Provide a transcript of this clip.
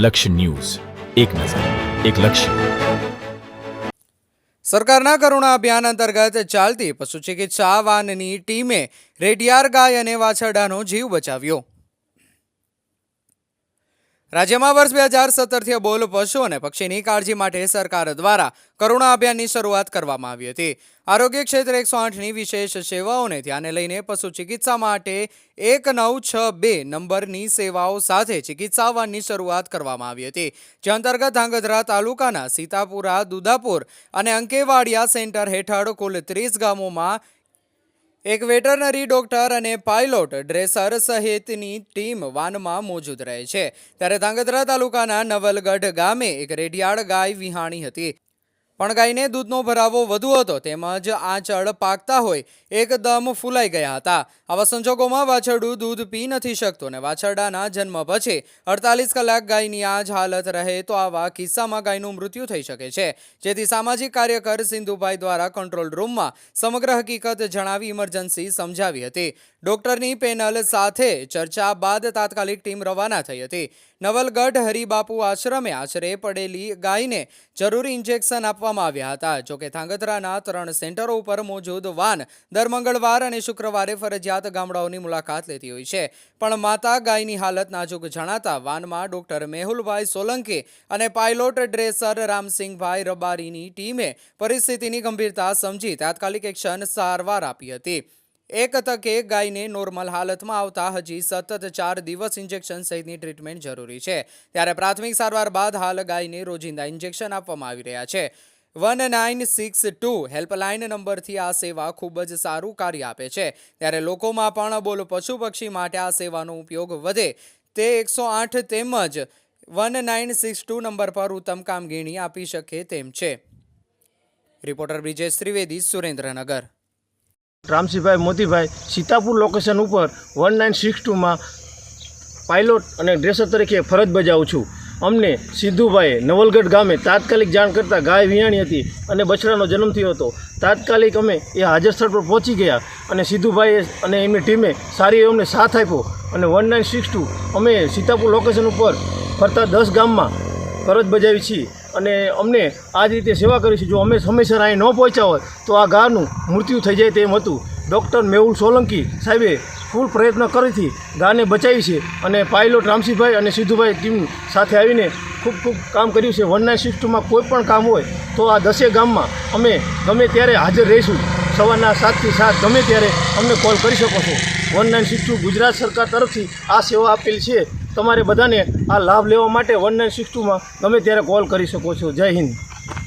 લક્ષ્ય ન્યૂઝ. એક નજર, એક લક્ષ્ય. સરકારના કરુણા અભિયાન અંતર્ગત ચાલતી પશુ ચિકિત્સા વાનની ટીમે રેડિયાર ગાય અને વાછરડાનો જીવ બચાવ્યો. રાજ્યમાં વર્ષ બે હજાર સત્તરથી અબોલ પશુ અને પક્ષીની કાળજી માટે સરકાર દ્વારા કરુણા અભિયાનની શરૂઆત કરવામાં આવી હતી. આરોગ્ય ક્ષેત્રે એકસો આઠની વિશેષ સેવાઓને ધ્યાને લઈને પશુ ચિકિત્સા માટે એક નવ છ બે નંબરની સેવાઓ સાથે ચિકિત્સા વાનની શરૂઆત કરવામાં આવી હતી. જે અંતર્ગત ધાંગધ્રા તાલુકાના સીતાપુરા, દુધાપુર અને અંકેવાડિયા સેન્ટર હેઠળ કુલ ત્રીસ ગામોમાં એક વેટરનરી ડોક્ટર અને પાયલોટ ડ્રેસર સહિતની ટીમ વાનમાં મોજૂદ રહે છે. ત્યારે ધાંગધ્રા તાલુકાના નવલગઢ ગામે એક રેડિયાળ ગાય વિહાણી હતી. પણ ગાયને દૂધનો ભરાવો વધુ હતો તેમજ આંચળ પાકતા હોય એકદમ ફૂલાઈ ગયા હતા. આવા સંજોગોમાં વાછરડું દૂધ પી નથી શકતું અને વાછરડાના જન્મ પછી અડતાલીસ કલાક ગાયની આ જ હાલત રહે તો આવા કિસ્સામાં ગાયનું મૃત્યુ થઈ શકે છે. જેથી સામાજિક કાર્યકર સિંધુભાઈ દ્વારા કંટ્રોલ રૂમમાં સમગ્ર હકીકત જણાવી ઇમરજન્સી સમજાવી હતી. ડોક્ટરની પેનલ સાથે ચર્ચા બાદ તાત્કાલિક ટીમ રવાના થઈ હતી. નવલગઢ હરિબાપુ આશ્રમે આશરે પડેલી ગાયને જરૂરી ઇન્જેક્શન આપવામાં આવ્યા હતા. જોકે ધાંગધ્રાના ત્રણ સેન્ટરો ઉપર મોજૂદ વાન દર મંગળવાર અને શુક્રવારે ફરજિયાત ગામડાઓની મુલાકાત લેતી હોય છે. પણ માતા ગાયની હાલત નાજુક જણાતા વાનમાં ડોક્ટર મેહુલભાઈ સોલંકી અને પાયલોટ ડ્રેસર રામસિંહભાઈ રબારીની ટીમે પરિસ્થિતિની ગંભીરતા સમજી તાત્કાલિક એક્શન સારવાર આપી હતી. એક તકે ગાયને નોર્મલ હાલતમાં આવતા હજી સતત ચાર દિવસ ઇન્જેક્શન સહિતની ટ્રીટમેન્ટ જરૂરી છે. ત્યારે પ્રાથમિક સારવાર બાદ હાલ ગાયને રોજિંદા ઇન્જેક્શન આપવામાં આવી રહ્યા છે. One nine six two helpline નંબરથી આ સેવા ખૂબ જ સારું કાર્ય આપે છે. ત્યારે લોકોમાં પણ બોલ પશુ પક્ષી માટે આ સેવાનો ઉપયોગ વધે. તે એકસો આઠ તેમજ one nine six two number પર ઉત્તમ કામગીરી આપી શકે તેમ છે. રિપોર્ટર બ્રિજેશ ત્રિવેદી, સુરેન્દ્રનગર. રામસિંહભાઈ મોતીભાઈ, સીતાપુર લોકેશન ઉપર વન નાઇન સિક્સ ટુમાં પાયલોટ અને ડ્રેસર તરીકે ફરજ બજાવું છું. અમને સિદ્ધુભાઈએ નવલગઢ ગામે તાત્કાલિક જાણ કરતાં ગાય વિયાણી હતી અને બછડાનો જન્મ થયો હતો. તાત્કાલિક અમે એ હાજર સ્થળ પર પહોંચી ગયા અને સિદ્ધુભાઈએ અને એમની ટીમે સારી એવો અમને સાથ આપ્યો અને વન નાઇન સિક્સ ટુ અમે સીતાપુર લોકેશન ઉપર ફરતા દસ ગામમાં ફરજ બજાવી છીએ અને અમને આ જ રીતે સેવા કરી છે. જો અમે સમયસર અહીં ન પહોંચ્યા હોય તો આ ગાનું મૃત્યુ થઈ જાય તેમ હતું. ડૉક્ટર મેહુલ સોલંકી સાહેબે ફૂલ પ્રયત્ન કરીથી ગાને બચાવી છે અને પાયલોટ રામસિંહભાઈ અને સિદ્ધુભાઈ ટીમ સાથે આવીને ખૂબ ખૂબ કામ કર્યું છે. વન નાઇન શિફ્ટમાં કોઈ પણ કામ હોય તો આ દસે ગામમાં અમે ગમે ત્યારે હાજર રહીશું. સવારના સાતથી સાત ગમે ત્યારે અમને કોલ કરી શકો છો. વન નાઇન સિક્સ ગુજરાત સરકાર તરફથી આ સેવા આપેલ છે. તમારે બધાને આ લાભ લેવા માટે વન નાઇન સિક્સ ગમે ત્યારે કોલ કરી શકો છો. જય હિન્દ.